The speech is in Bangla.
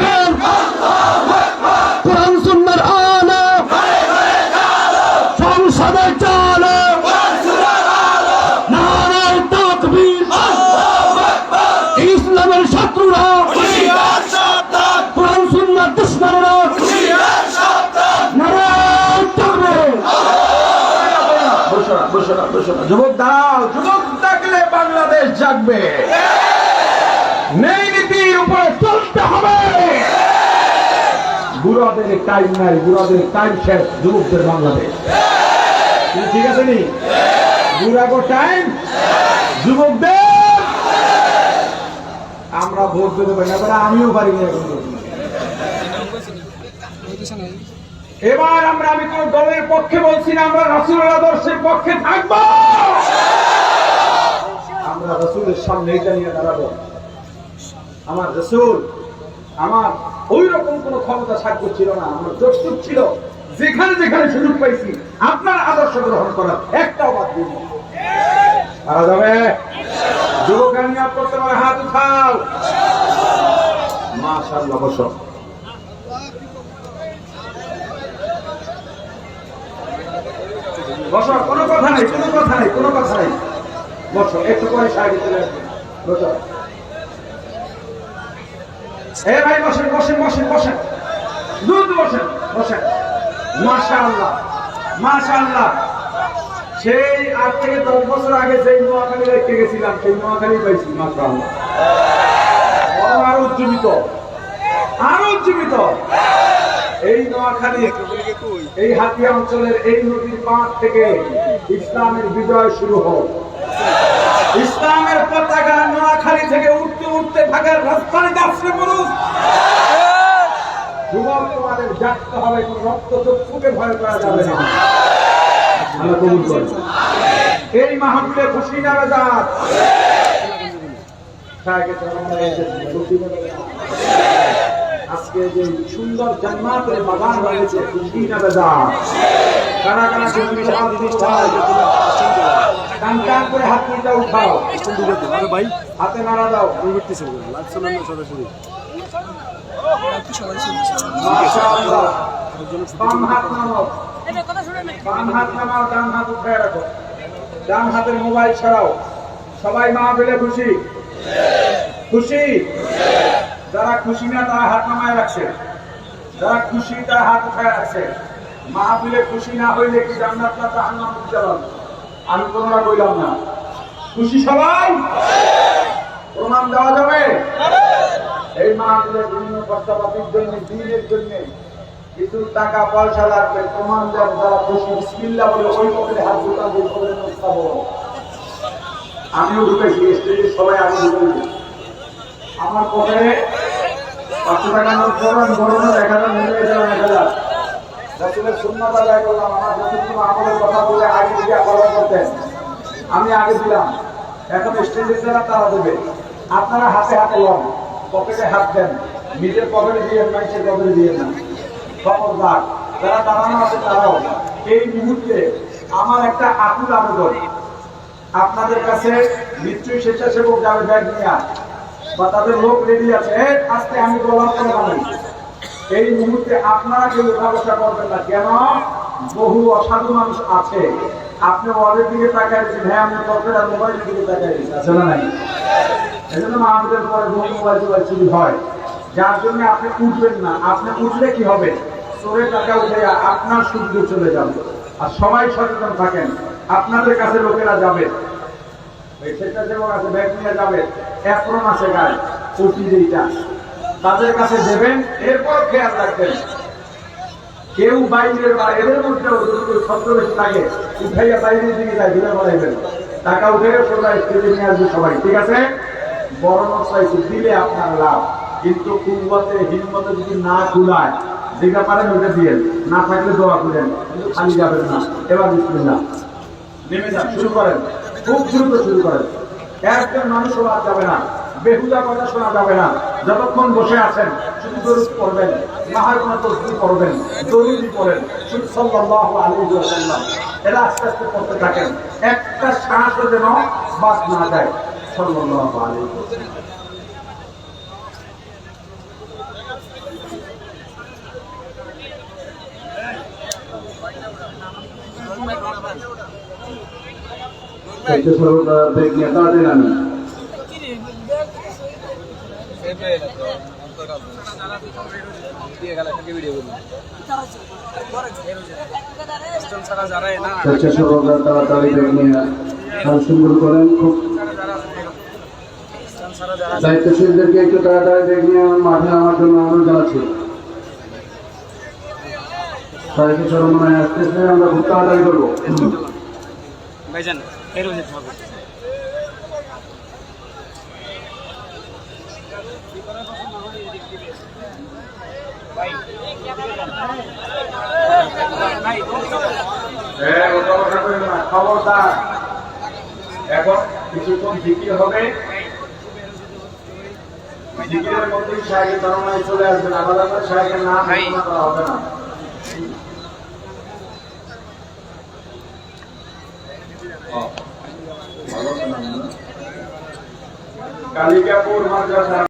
রাখেন কোরআন, সুন্নার আলো। সংসদে চলো। নারায় তাকবীর। ইসলামের শত্রুরা। কোরআন, সুন্নার দুশ্মনেরা। যুবক দাও যুবক থাকলে বাংলাদেশ জাগবে। নেই উপরে চলতে হবে। বুড়াদের টাইম নাই, বুড়াদের টাইম শেষ, যুবকদের বাংলাদেশ। ঠিক আছে নি? বুড়াগো টাইম যুবকদের। আমরা ভোট দিতে পারি না আমিও পারি না এবার আমরা, আমি কোন দলের পক্ষে বলছি না, আমরা রাসুলের আদর্শের পক্ষে থাকব। আমরা রসুলের সামনে এটা নিয়ে দাঁড়াবো। আমার রসুল, আমার ওই রকম কোন ক্ষমতা সাক্ষ্য ছিল না, আমার যতটুক ছিল। যেখানে যেখানে সুযোগ পাইছি, আপনার আদর্শ গ্রহণ করার একটাও বাদ দিব না। পারা যাবে? যুবক করতে পারে হাত উঠাও। কোনো কথা নেই, কোনো কথা নেই, কোনো কথা নাই। বসো, একটু পরে আসবে। বসো। এ ভাই, বসেন বসেন বসেন বসেন। বসেন বসেন। মাশাআল্লাহ মাশাআল্লাহ। সেই আট থেকে দশ বছর আগে যেই নোয়াখালী গেছিলাম, সেই নোয়াখালী পাইছি আরও উজ্জীবিত উজ্জীবিত। এই নোয়াখালী এই হাতিয়া অঞ্চলের এই নদীর পাড় থেকে ইসলামের বিজয় শুরু হোক। ইসলামের পতাকা নোয়াখালী থেকে উঠতে উঠতে ঢাকার রাজধানী যাচ্ছে পুরুষ যুবক তোমাদের জাগতে হবে কোন রক্ত চক্ষুকে ভয় করা যাবে না। আল্লাহ কবুল করুন। এই মাহফিলে খুশি না রাজাত আজকে যে সুন্দর জান্নাতের বাগান রয়েছে খুশি না রাজাত কারা কারা বিশাল চায় টান টান করে হাত দুইটা উঠাও। ভাই হাতে নাড়া দাও। করতেছে লাগছে না সরাসরি ডান হাতের মোবাইল ছাড়াও সবাই মা বলে খুশি খুশি যারা খুশি না তারা হাত নামায় রাখছে যারা খুশি তারা হাত উঠায় রাখছে মা বলে খুশি না হইলে কি জান্নাত না জাহান্নাম বুঝতে পারবে আমি কোনটা বললাম না খুশি সবাই প্রমাণ দেওয়া যাবে এই মাহফিলের বিভিন্ন খরচাপাতির জন্য, দিনের জন্য কিছু টাকা পয়সা লাগবে। প্রমাণ দেন যারা খুশি। বিসমিল্লাহ বলে ওই পকেটে হাত ওই পকেটে উৎসাহ আমিও ঢুকেছি স্টেজে সবাই আমি ঢুকেছি আমার পকেটে পাঁচশো টাকা নোট বড় নোট এক হাজার হয়ে যাবেন এক হাজার। রসুলের শূন্যতা আদায় করলাম, আমার যতটুকু আমাদের কথা বলে আগে থেকে কলম করতেন। আমি আগে দিলাম। এখন স্টেজের যারা তারা দেবে। আপনারা হাতে হাতে লন। পকেটে হাত দেন, নিজের পকেটে দিয়ে মানুষের পকেটে দিয়ে না খবরদার, যারা দাঁড়ানো আছে তারাও। এই মুহূর্তে আমার একটা আকুল আবেদন। আপনাদের কাছে নিশ্চয়ই স্বেচ্ছাসেবক যাবে ব্যাগ নিয়ে। বা তাদের লোক রেডি আছে। আজকে আমি বলার কোনো মানে এই মুহূর্তে আপনারা কেউ ব্যবস্থা করবেন না। কেন? বহু অসাধু মানুষ আছে। আপনি ওদের দিকে তাকাই হ্যাঁ আমি আর মোবাইলের দিকে তাকাই আছে না নাই? এই জন্য আমাদের পরে মোবাইল চুরি হয়। যার জন্য আপনি উঠবেন না। আপনি উঠলে কি হবে? টাকা উঠে আপনার সূর্য চলে যাবে। আর সবাই সচেতন থাকেন। আপনাদের কাছে লোকেরা যাবে। স্বেচ্ছাসেবক আছে, ব্যাগ নিয়ে যাবে। আছে গায়ে যেইটা। তাদের কাছে দেবেন, এরপর খেয়াল রাখবেন। কেউ বাইরে বা এদের মধ্যে যতটুকু শব্দ বেশি লাগে উঠাইয়া বাইরের দিকে যায় ঘুরে বেড়াইবেন টাকা উঠে সোজা স্টেজে নিয়ে আসবে সবাই। ঠিক আছে? চাইছি, দিলে আপনার লাভ। কিন্তু কুম্বতে হিম্মতে যদি না যেটা পারেন ওটা দিয়ে না থাকলে দোয়া খালি যাবেন না। এবার বিসমিল্লাহ। নেমে যান, শুরু করেন। খুব দ্রুত শুরু করেন। একজন মানুষ আর যাবে না, বেহুদা কথা শোনা যাবে না। যতক্ষণ বসে আছেন, শুধু দরুদ পড়বেন, মাহার কোনো তসবি দরুদি শুধু ওয়াসাল্লাম। এরা আস্তে আস্তে পড়তে থাকেন। একটা শ্বাসও যেন বাদ না যায়। সাল্লাল্লাহু আলাইহি ওয়াসাল্লাম। একটু সর্বদা ব্যাগ তাড়াতাড়ি ব্যাগ নিয়ে খুব দায়িত্বশীলদেরকে একটু তাড়াতাড়ি ব্যাগ নিয়ে মাঠে নামার জন্য অনুরোধ জানাচ্ছি। সাড়ে সরমনায় আসতেছে আমরা খুব তাড়াতাড়ি করব। ভাইজান এর হ্যাঁ। খবরদার। এখন কিছুক্ষণ জিকির হবে। চলে আসবেন আলাদা করে নাম হবে না কালিকাপুর মাদ্রাসা।